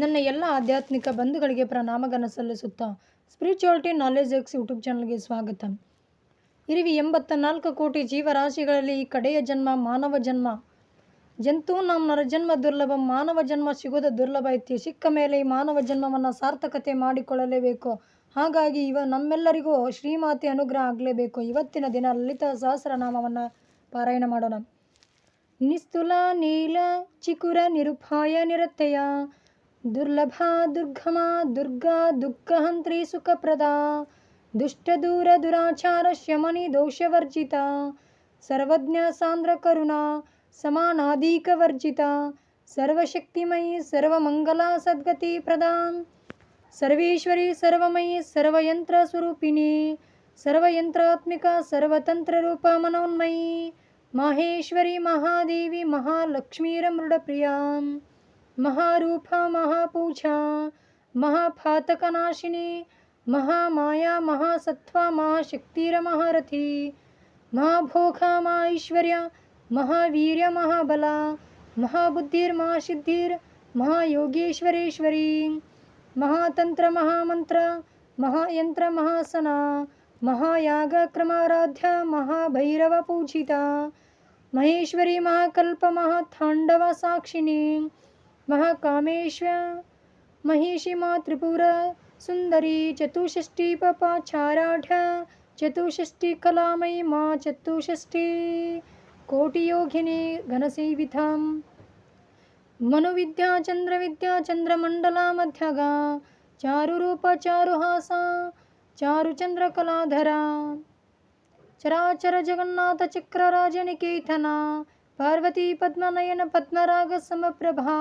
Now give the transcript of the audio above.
ನನ್ನ ಎಲ್ಲ ಆಧ್ಯಾತ್ಮಿಕ ಬಂಧುಗಳಿಗೆ ಪ್ರಣಾಮಗಳನ್ನು ಸಲ್ಲಿಸುತ್ತಾ ಸ್ಪಿರಿಚುವಾಲಿಟಿ ನಾಲೆಜ್ ಎಕ್ಸ್ ಯೂಟ್ಯೂಬ್ ಚಾನಲ್ಗೆ ಸ್ವಾಗತ. ಇರಿವಿ ಎಂಬತ್ತ ನಾಲ್ಕು ಕೋಟಿ ಜೀವರಾಶಿಗಳಲ್ಲಿ ಈ ಕಡೆಯ ಜನ್ಮ ಮಾನವ ಜನ್ಮ. ಜಂತು ನಮ್ಮ ನರಜನ್ಮ ದುರ್ಲಭ, ಮಾನವ ಜನ್ಮ ಸಿಗೋದು ದುರ್ಲಭ ಐತಿ ಸಿಕ್ಕ ಮೇಲೆ ಈ ಮಾನವ ಜನ್ಮವನ್ನು ಸಾರ್ಥಕತೆ ಮಾಡಿಕೊಳ್ಳಲೇಬೇಕು. ಹಾಗಾಗಿ ಇವ ನಮ್ಮೆಲ್ಲರಿಗೂ ಶ್ರೀಮಾತೆ ಅನುಗ್ರಹ ಆಗಲೇಬೇಕು. ಇವತ್ತಿನ ದಿನ ಲಲಿತ ಸಹಸ್ರನಾಮವನ್ನು ಪಾರಾಯಣ ಮಾಡೋಣ. ನಿಸ್ತುಲ ನೀಲ, ಚಿಕುರ, ನಿರುಪಾಯ ನಿರತ್ಯಯ दुर्लभा दुर्गमा दुर्गा दुःखहन्त्री सुखप्रदा दुष्टदूरदुराचारश्रमनि दोषवर्जिता सर्वज्ञसान्द्रकरुणा समानादिकवर्जिता सर्वशक्तिमयी सर्वमङ्गला सद्गतिप्रदा सर्वेश्वरी सर्वमयी सर्वयन्त्रस्वरूपिणी सर्वयन्त्रात्मिका सर्वतन्त्ररूपमनोन्मयी माहेश्वरी महादेवी महालक्ष्मीरमृडप्रियां महारूप, महापूजा, महाफातकनाशिनी, महामाया महासत्वा महाशक्तिरमहारथी महाभोगा, महाईश्वर्य महावीर महाबला महाबुद्धिर्महासिद्धिर् महायोगेश्वरेश्वरी महातंत्र महामंत्र महायंत्र महासना, महायागक्रमाराध्य महाभैरव पूजिता महेश्वरी, महाकल्प महातांडव साक्षिणी महाकामेश्व। महिषिमा त्रिपुर सुंदरी चतुष्टी पपाचाराठ चतुष्टी कलामयी माँ चतुष्टी कोटियोगिनी घनसेवितां मनोविद्या चन्द्रविद्या चन्द्रमण्डला मध्यगा। चारुरूपचारुहासा चारुचन्द्रकलाधरा। चराचरजगन्नाथचक्रराजनिकेतना। पार्वती पद्मनयन पद्मराग समप्रभा